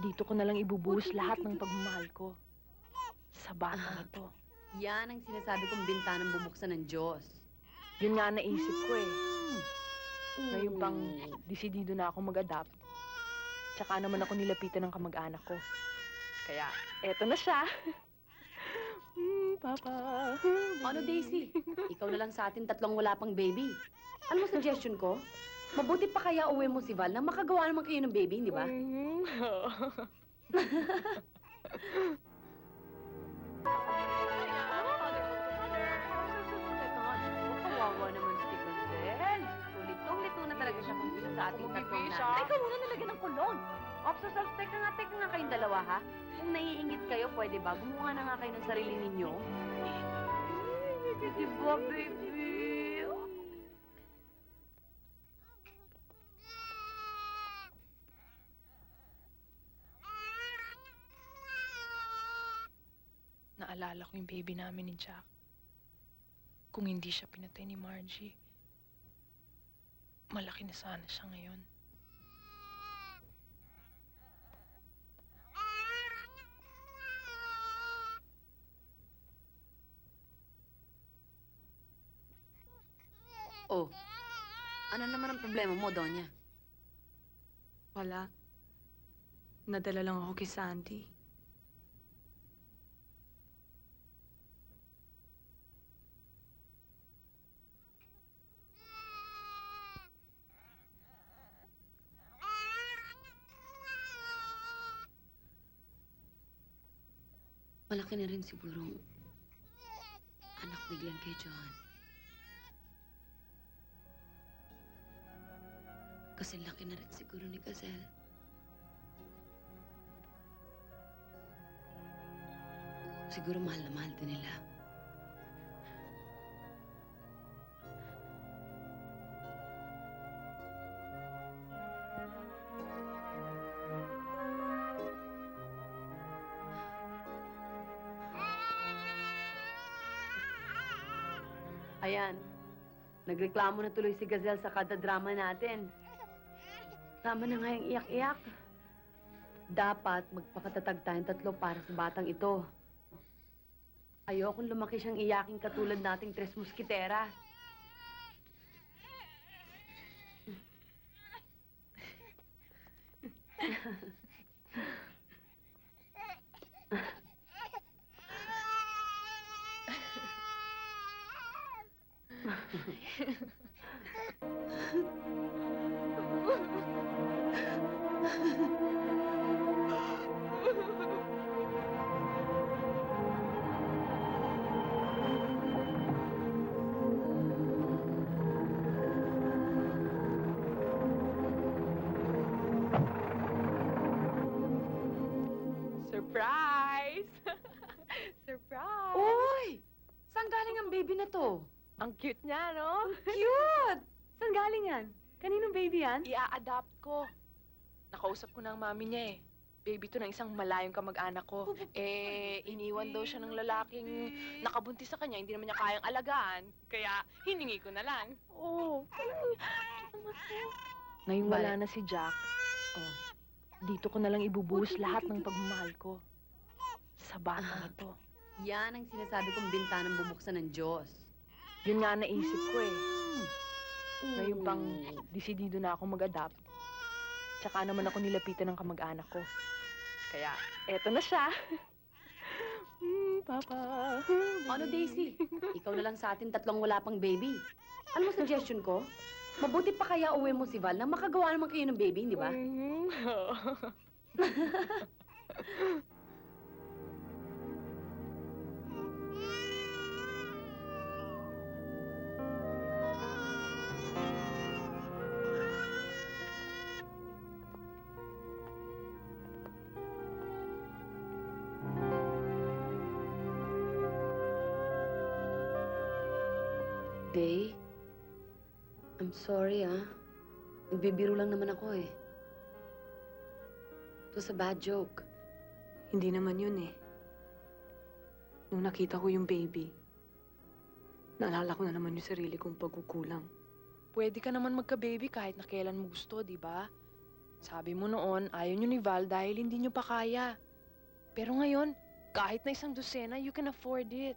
Dito ko na lang ibubuhos lahat ng pagmamahal ko. Sa batang ito. Yan ang sinasabi kong bintanang bubuksan ng Diyos. Yun nga naisip ko eh. Mm. Ngayon pang desidido na ako mag-adapt. Tsaka naman ako nilapitan ng kamag-anak ko. Kaya, eto na siya. Hmm, Papa. Ano, Daisy? Ikaw na lang sa atin tatlong wala pang baby. Ano mo suggestion ko? Mabuti pa kaya uwi mo si Val na makagawa naman kayo ng baby, di ba? Mhm. Kawawa naman si Gonzel. Tulitong-lito na talaga siya kung sa ating tatlong na. siya. Teka muna nalagyan ng kulon. Ops, ops, ops, teka nga, teka nga kayong dalawa, ha? Kung naiingit kayo, pwede ba? Gumawa na nga kayo ng sarili ninyo. Di ba, baby? Naalala ko yung baby namin ni Jack. Kung hindi siya pinatay ni Margie, malaki na sana siya ngayon. Oh, ano naman ang problema mo, Donya? Wala. Nadala lang ako kay Sandy. Malaki na rin siguro anak Glenn kay John. Kasi laki na rin siguro ni Gazelle. Siguro mahal na mahal din nila. Ayan. Nagreklamo na tuloy si Gazelle sa kada drama natin. Tama na nga yung iyak-iyak. Dapat magpakatatag tayong tatlo para sa batang ito. Ayokong lumaki siyang iyaking katulad nating tres muskitera. Surprise! Surprise! Uy! Saan galing ang baby na to? Ang cute niya, no? Cute! Saan galing yan? Kaninong baby yan? Ia-adapt ko. Nakausap ko na ang mami niya eh. Baby to ng isang malayong kamag-anak ko. Eh, iniwan daw siya ng lalaking nakabuntis sa kanya. Hindi naman niya kayang alagaan. Kaya, hiningi ko na lang. Oo. Ngayon wala na si Jack. Oh. Dito ko na lang ibubuhos lahat ng pagmamahal ko. Sa batang ito. Yan ang sinasabi kong bintanang bubuksan ng Diyos. Yun nga naisip ko eh. Mm. Ngayon pang desidido na ako mag-adapt. Tsaka naman ako nilapitan ng kamag-anak ko. Kaya, eto na siya. Hmm, Papa. Ano, Daisy? Ikaw na lang sa atin tatlong wala pang baby. Ano mo suggestion ko? Mabuti pa kaya uwi mo si Val na makagawa naman kayo ng baby, di ba? Mhm. Day, I'm sorry ah. Nagbibiro lang naman ako eh. It was a bad joke. Hindi naman yun eh. Nung nakita ko yung baby, naalala ko na naman yung sarili kong pagkukulang. Pwede ka naman magka-baby kahit na kailan mo gusto, di ba? Sabi mo noon, ayaw nyo ni Val dahil hindi nyo pa kaya. Pero ngayon, kahit na isang dosena, you can afford it.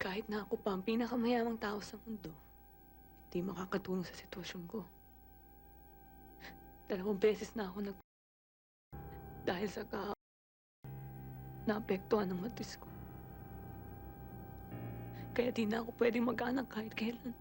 Kahit na ako pa ang pinakamayamang tao sa mundo, hindi makakatulong sa sitwasyon ko. Dalawang beses na ako nag... Dahil sa ka... naapektuhan ng matis ko. Kaya di na ako pwedeng mag-anak kahit kailan.